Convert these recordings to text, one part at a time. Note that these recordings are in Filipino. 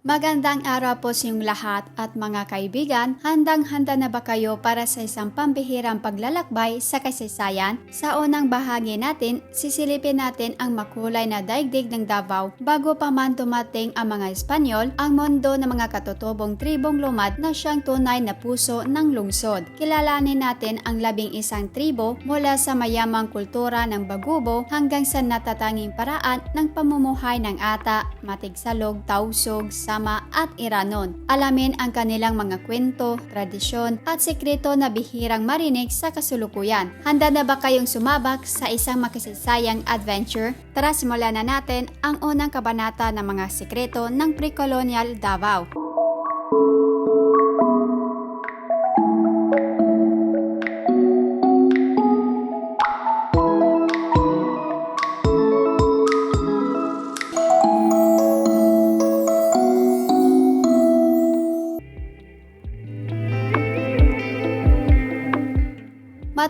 Magandang araw po sa inyong lahat at mga kaibigan. Handang-handa na ba kayo para sa isang pambihirang paglalakbay sa kasaysayan? Sa unang bahagi natin, sisilipin natin ang makulay na daigdig ng Davao bago pa man dumating ang mga Espanyol, ang mundo ng mga katutubong tribong lumad na siyang tunay na puso ng lungsod. Kilalanin natin ang labing isang tribo mula sa mayamang kultura ng Bagubo hanggang sa natatanging paraan ng pamumuhay ng ata, matigsalog, tausog, sama at iranon. Alamin ang kanilang mga kwento, tradisyon at sekreto na bihirang marinig sa kasulukuyan. Handa na ba kayong sumabak sa isang makasasayang adventure? Tara simulan na natin ang unang kabanata ng mga sekreto ng pre-colonial Davao.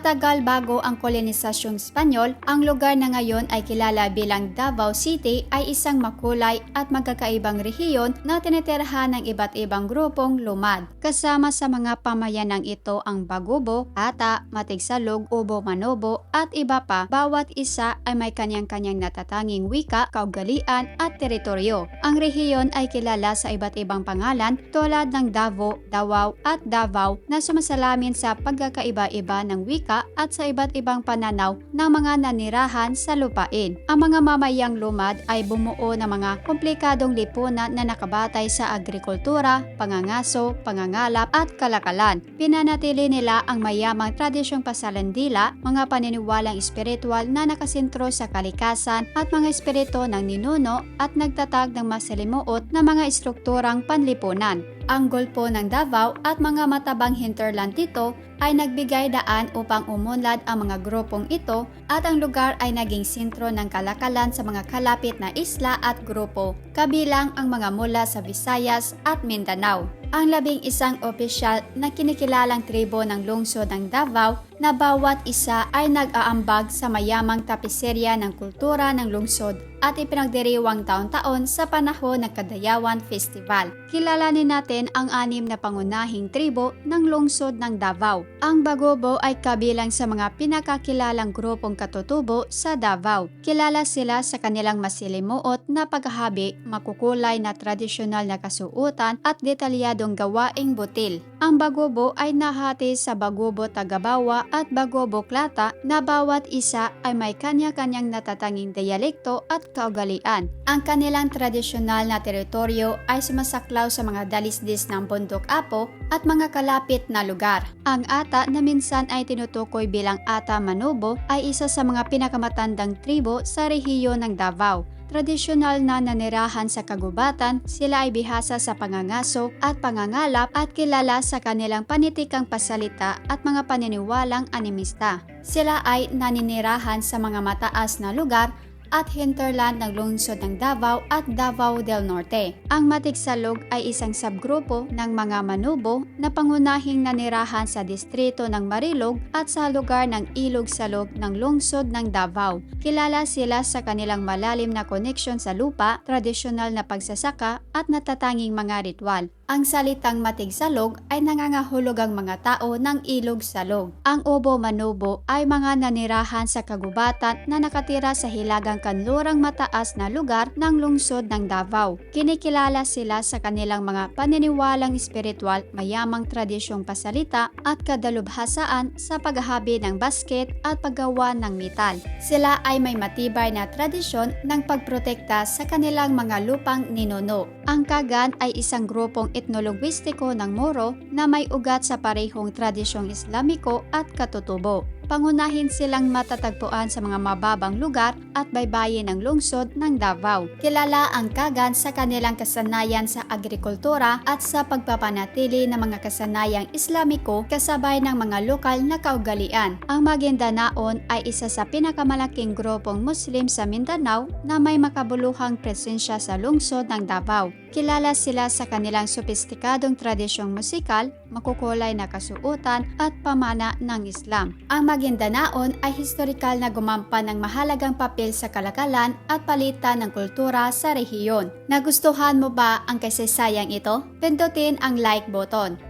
Matagal bago ang kolonisasyong Espanyol, ang lugar na ngayon ay kilala bilang Davao City ay isang makulay at magkakaibang rehiyon na tinitirahan ng iba't ibang grupong lumad. Kasama sa mga pamayanang ito ang Bagubo, Ata, Matigsalog, Ubo, Manobo at iba pa, bawat isa ay may kanyang-kanyang natatanging wika, kaugalian at teritoryo. Ang rehiyon ay kilala sa iba't ibang pangalan tulad ng Davao, Davao at Davao na sumasalamin sa pagkakaiba-iba ng wika at sa iba't ibang pananaw ng mga nanirahan sa lupain. Ang mga mamayang lumad ay bumuo ng mga komplikadong lipunan na nakabatay sa agrikultura, pangangaso, pangangalap at kalakalan. Pinanatili nila ang mayamang tradisyong pasalandila, mga paniniwalang espiritual na nakasentro sa kalikasan at mga espiritu ng ninuno at nagtatag ng masalimuot na mga estrukturang panlipunan ang gulpo ng Davao at mga matabang hinterland dito ay nagbigay daan upang umunlad ang mga grupong ito at ang lugar ay naging sentro ng kalakalan sa mga kalapit na isla at grupo, kabilang ang mga mula sa Visayas at Mindanao. Ang labing isang opisyal na kinikilalang tribo ng lungsod ng Davao na bawat isa ay nag-aambag sa mayamang tapiserya ng kultura ng lungsod at ipinagdiriwang taon-taon sa panahon ng Kadayawan Festival. Kilalanin natin ang anim na pangunahing tribo ng lungsod ng Davao. Ang Bagobo ay kabilang sa mga pinakakilalang grupong katutubo sa Davao. Kilala sila sa kanilang masilimuot na paghahabi, makukulay na tradisyonal na kasuutan at detalyadong gawaing butil. Ang Bagobo ay nahati sa Bagobo Tagabawa at Bagobo Klata na bawat isa ay may kanya-kanyang natatanging dialekto at kaugalian. Ang kanilang tradisyonal na teritoryo ay sumasaklaw sa mga dalisdis ng bundok Apo at mga kalapit na lugar. Ang Ata na minsan ay tinutukoy bilang Ata Manobo ay isa sa mga pinakamatandang tribo sa rehiyon ng Davao. Tradisyonal na nanirahan sa kagubatan, sila ay bihasa sa pangangaso at pangangalap at kilala sa kanilang panitikang pasalita at mga paniniwalang animista. Sila ay naninirahan sa mga mataas na lugar at hinterland ng lungsod ng Davao at Davao del Norte. Ang Matigsalog ay isang subgrupo ng mga Manubo na pangunahing nanirahan sa distrito ng Marilog at sa lugar ng Ilog Salog ng lungsod ng Davao. Kilala sila sa kanilang malalim na koneksyon sa lupa, tradisyonal na pagsasaka at natatanging mga ritual. Ang salitang matigsalog ay nangangahulog ang mga tao ng ilog salog. Ang obo manubo ay mga nanirahan sa kagubatan na nakatira sa hilagang kanlurang mataas na lugar ng lungsod ng Davao. Kinikilala sila sa kanilang mga paniniwalang espiritual, mayamang tradisyong pasalita at kadalubhasaan sa paghahabi ng basket at paggawa ng metal. Sila ay may matibay na tradisyon ng pagprotekta sa kanilang mga lupang ninuno. Ang Kagan ay isang grupong etnologistiko ng Moro na may ugat sa parehong tradisyong Islamiko at katutubo. Pangunahin silang matatagpuan sa mga mababang lugar at baybayin ng lungsod ng Davao. Kilala ang Kagan sa kanilang kasanayan sa agrikultura at sa pagpapanatili ng mga kasanayang Islamiko kasabay ng mga lokal na kaugalian. Ang Maguindanaon ay isa sa pinakamalaking grupong Muslim sa Mindanao na may makabuluhang presensya sa lungsod ng Davao. Kilala sila sa kanilang sopistikadong tradisyong musikal, makukulay na kasuutan at pamana ng Islam. Ang Maguindanaon ay historikal na gumampa ng mahalagang papel sa kalakalan at palitan ng kultura sa rehiyon. Nagustuhan mo ba ang kasaysayang ito? Pindutin ang like button.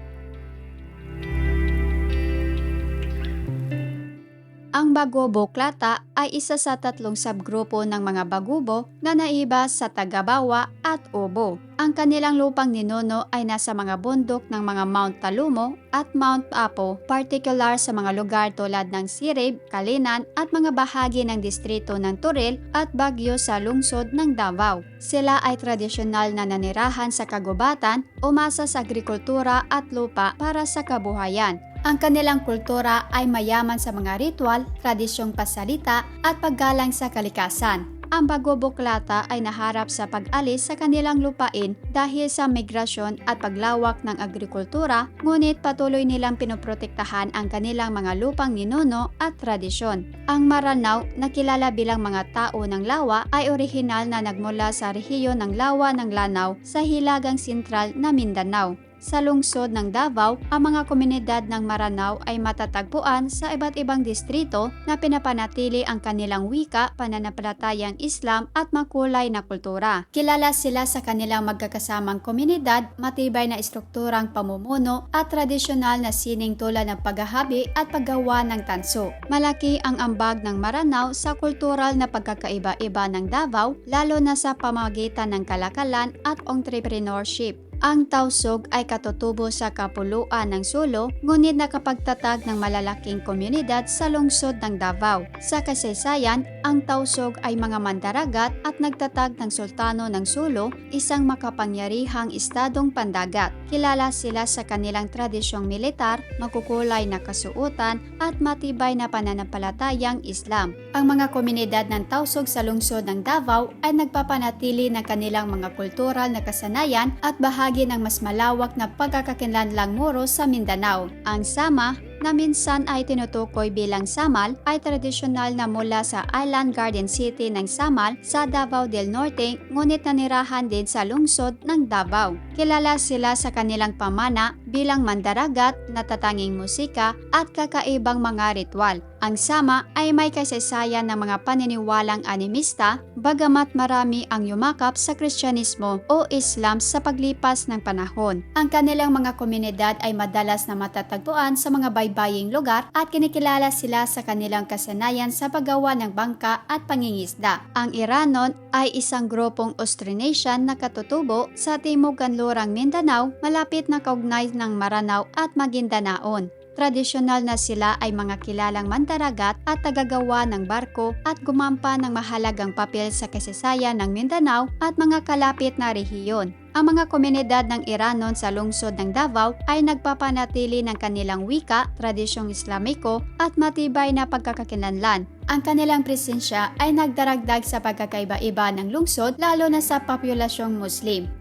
Ang Bagobo Klata ay isa sa tatlong subgrupo ng mga Bagubo na naiba sa Tagabawa at Obo. Ang kanilang lupang ninuno ay nasa mga bundok ng mga Mount Talumo at Mount Apo, particular sa mga lugar tulad ng Sirib, Kalinan at mga bahagi ng distrito ng Turil at Bagyo sa lungsod ng Davao. Sila ay tradisyonal na nanirahan sa kagubatan, umasa sa agrikultura at lupa para sa kabuhayan. Ang kanilang kultura ay mayaman sa mga ritual, tradisyong pasalita at paggalang sa kalikasan. Ang Bagoboklata ay naharap sa pag-alis sa kanilang lupain dahil sa migrasyon at paglawak ng agrikultura, ngunit patuloy nilang pinoprotektahan ang kanilang mga lupang ninuno at tradisyon. Ang Maranao, na kilala bilang mga tao ng lawa, ay orihinal na nagmula sa rehiyon ng lawa ng Lanao sa hilagang sentral na Mindanao. Sa lungsod ng Davao, ang mga komunidad ng Maranao ay matatagpuan sa iba't ibang distrito na pinapanatili ang kanilang wika, pananampalatayang Islam at makulay na kultura. Kilala sila sa kanilang magkakasamang komunidad, matibay na estrukturang pamumuno at tradisyonal na sining tulad ng paghahabi at paggawa ng tanso. Malaki ang ambag ng Maranao sa kultural na pagkakaiba-iba ng Davao, lalo na sa pamagitan ng kalakalan at entrepreneurship. Ang Tausog ay katutubo sa kapuluan ng Sulo, ngunit nakapagtatag ng malalaking komunidad sa lungsod ng Davao. Sa kasaysayan, ang Tausog ay mga mandaragat at nagtatag ng Sultano ng Sulo, isang makapangyarihang estadong pandagat. Kilala sila sa kanilang tradisyong militar, makukulay na kasuotan at matibay na pananampalatayang Islam. Ang mga komunidad ng Tausog sa lungsod ng Davao ay nagpapanatili ng kanilang mga kultural na kasanayan at bahagi bahagi ng mas malawak na pagkakakinlanlang muro sa Mindanao. Ang Sama, na minsan ay tinutukoy bilang Samal, ay tradisyonal na mula sa Island Garden City ng Samal sa Davao del Norte, ngunit nanirahan din sa lungsod ng Davao. Kilala sila sa kanilang pamana bilang mandaragat, natatanging musika at kakaibang mga ritual. Ang Sama ay may kasaysayan ng mga paniniwalang animista, bagamat marami ang yumakap sa Kristyanismo o Islam sa paglipas ng panahon. Ang kanilang mga komunidad ay madalas na matatagpuan sa mga baybaying lugar at kinikilala sila sa kanilang kasanayan sa paggawa ng bangka at pangingisda. Ang Iranon ay isang grupong Austronesian na katutubo sa Timog Kanlurang Mindanao malapit na kaugnay ng Maranao at Magindanaon. Tradisyonal na sila ay mga kilalang mandaragat at tagagawa ng barko at gumampa ng mahalagang papel sa kasaysayan ng Mindanao at mga kalapit na rehiyon. Ang mga komunidad ng Iranon sa lungsod ng Davao ay nagpapanatili ng kanilang wika, tradisyong Islamiko at matibay na pagkakakilanlan. Ang kanilang presensya ay nagdaragdag sa pagkakaiba-iba ng lungsod lalo na sa populasyong Muslim.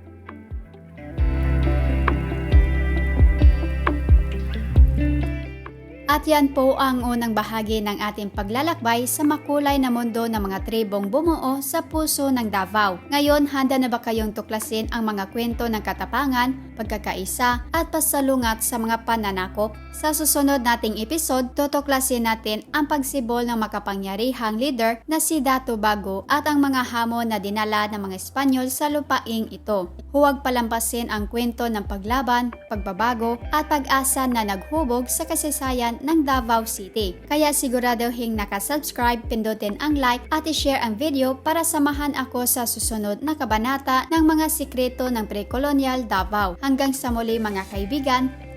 At yan po ang unang bahagi ng ating paglalakbay sa makulay na mundo ng mga tribong bumuo sa puso ng Davao. Ngayon, handa na ba kayong tuklasin ang mga kwento ng katapangan, pagkakaisa at pasalungat sa mga pananakop? Sa susunod nating episode, tutuklasin natin ang pagsibol ng makapangyarihang leader na si Dato Bago at ang mga hamon na dinala ng mga Espanyol sa lupaing ito. Huwag palampasin ang kwento ng paglaban, pagbabago at pag-asa na naghubog sa kasaysayan ng Davao City. Kaya siguraduhin nakasubscribe, pindutin ang like at i-share ang video para samahan ako sa susunod na kabanata ng mga sikreto ng pre-colonial Davao. Hanggang sa muli mga kaibigan,